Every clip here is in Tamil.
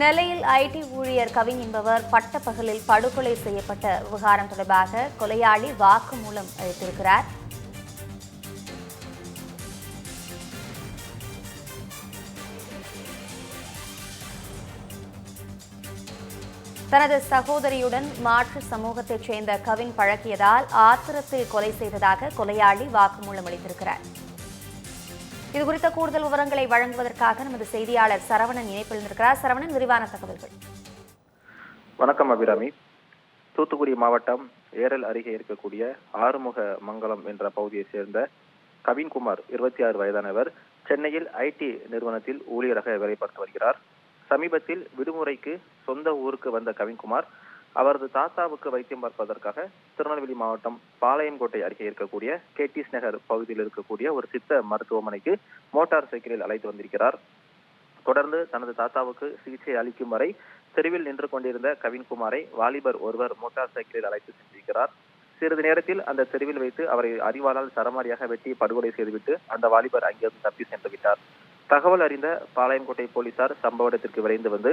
நெல்லையில் ஐடி ஊழியர் கவின் என்பவர் பட்டப்பகலில் படுகொலை செய்யப்பட்ட விவகாரம் தொடர்பாக கொலையாளி வாக்குமூலம் அளித்திருக்கிறார். தனது சகோதரியுடன் மாற்று சமூகத்தைச் சேர்ந்த கவின் பழக்கியதால் ஆத்திரத்தில் கொலை செய்ததாக கொலையாளி வாக்குமூலம் அளித்திருக்கிறார். இது குறித்த கூடுதல் விவரங்களை வழங்குவதற்காக நமது செய்தியாளர் சரவணன் இணைப்பில் இருக்கிறார். சரவணன் விரிவான தகவல்கள். வணக்கம் அபிராமி. தூத்துக்குடி மாவட்டம் ஏரல் அருகே இருக்கக்கூடிய ஆறுமுக மங்கலம் என்ற பகுதியைச் சேர்ந்த கவின்குமார் இருபத்தி ஆறு வயதானவர் சென்னையில் ஐடி நிறுவனத்தில் ஊழியராக வேலைபார்த்து வருகிறார். சமீபத்தில் விடுமுறைக்கு சொந்த ஊருக்கு வந்த கவின்குமார் அவரது தாத்தாவுக்கு வைத்தியம் பார்ப்பதற்காக திருநெல்வேலி மாவட்டம் பாளையங்கோட்டை அருகே இருக்கக்கூடிய கேடிஸ் நகர் பகுதியில் இருக்கக்கூடிய ஒரு சித்த மருத்துவமனைக்கு மோட்டார் சைக்கிளில் அழைத்து வந்திருக்கிறார். தொடர்ந்து தனது தாத்தாவுக்கு சிகிச்சை அளிக்கும் வரை தெருவில் நின்று கொண்டிருந்த கவின்குமாரை வாலிபர் ஒருவர் மோட்டார் சைக்கிளில் அழைத்து சென்றிருக்கிறார். சிறிது நேரத்தில் அந்த தெருவில் வைத்து அவரை அறிவாளால் சரமாரியாக வெட்டி படுகொலை செய்துவிட்டு அந்த வாலிபர் அங்கிருந்து தப்பி சென்று விட்டார். தகவல் அறிந்த பாளையங்கோட்டை போலீசார் சம்பவ இடத்திற்கு விரைந்து வந்து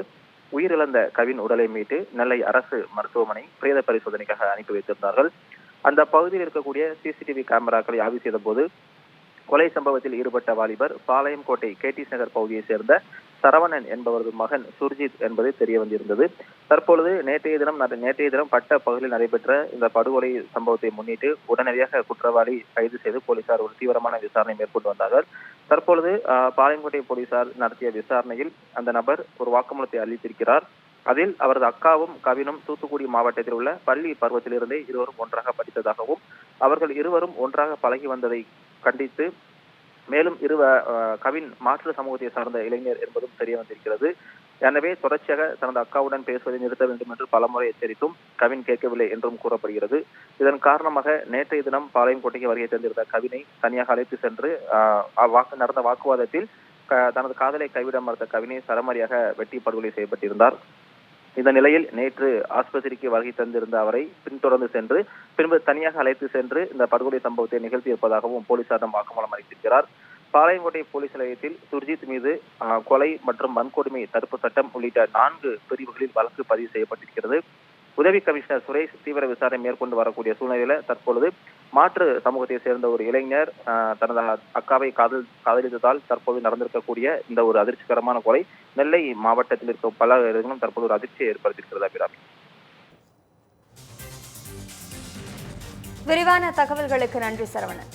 உயிரிழந்த கவின் உடலை மீட்டு நெல்லை அரசு மருத்துவமனை பிரேத பரிசோதனைக்காக அனுப்பி வைத்திருந்தார்கள். அந்த பகுதியில் இருக்கக்கூடிய சிசிடிவி கேமராக்களை ஆய்வு செய்த போது கொலை சம்பவத்தில் ஈடுபட்ட வாலிபர் பாளையங்கோட்டை கேடிஸ் நகர் பகுதியைச் சேர்ந்த சரவணன் என்பவரது மகன் சுர்ஜித் என்பது தெரிய வந்திருந்தது. தற்பொழுது நேற்றைய தினம் நட- நேற்றைய தினம் பட்ட பகுதியில் நடைபெற்ற இந்த படுகொலை சம்பவத்தை முன்னிட்டு உடனடியாக குற்றவாளி கைது செய்து போலீசார் ஒரு தீவிரமான விசாரணை மேற்கொண்டு வந்தார்கள். தற்பொழுது ஆஹ், பாளையங்கோட்டை போலீசார் நடத்திய விசாரணையில் அந்த நபர் ஒரு வாக்குமூலத்தை அளித்திருக்கிறார். அதில் அவரது அக்காவும் கவினும் தூத்துக்குடி மாவட்டத்தில் உள்ள பள்ளி பருவத்திலிருந்தே இருவரும் ஒன்றாக படித்ததாகவும் அவர்கள் இருவரும் ஒன்றாக பழகி வந்ததை கண்டித்து மேலும் இரு கவின் மாற்று சமூகத்தை சார்ந்த இளைஞர் என்பதும் தெரிய வந்திருக்கிறது. எனவே தொடர்ச்சியாக தனது அக்காவுடன் பேசுவதை நிறுத்த வேண்டும் என்று பலமுறை எச்சரித்தும் கவின் கேட்கவில்லை என்றும் கூறப்படுகிறது. இதன் காரணமாக நேற்றைய தினம் பாளையங்கோட்டைக்கு வருகை தந்திருந்த கவினை தனியாக அழைத்து சென்று ஆஹ், அவ்வாக்கு நடந்த வாக்குவாதத்தில் தனது காதலை கைவிட மறுத்த கவினை சரமாரியாக வெட்டி படுகொலை செய்யப்பட்டிருந்தார். இந்த நிலையில் நேற்று ஆஸ்பத்திரிக்கு வருகை தந்திருந்த அவரை பின்தொடர்ந்து சென்று பின்பு தனியாக அழைத்து சென்று இந்த படுகொலை சம்பவத்தை நிகழ்த்தியிருப்பதாகவும் போலீசாரிடம் வாக்குமூலம் அளித்திருக்கிறார் பாளையங்கோட்டை போலீஸ் நிலையத்தில் சுர்ஜித் மீது கொலை மற்றும் வன்கொடுமை தடுப்பு சட்டம் உள்ளிட்ட நான்கு பிரிவுகளில் வழக்கு பதிவு செய்யப்பட்டிருக்கிறது. உதவி கமிஷனர் சுரேஷ் தீவிர விசாரணை மேற்கொண்டு வரக்கூடிய சூழ்நிலையில தற்பொழுது மாற்று சமூகத்தை சேர்ந்த ஒரு இளைஞர் தனது அக்காவை காதல் காதலித்ததால் தற்போது நடந்திருக்கக்கூடிய இந்த ஒரு அதிர்ச்சிகரமான கொலை நெல்லை மாவட்டத்தில் இருக்க பல இடங்களும் தற்போது ஒரு அதிர்ச்சியை ஏற்படுத்தியிருக்கிறது அபிராமி. விரிவான தகவல்களுக்கு நன்றி சரவணன்.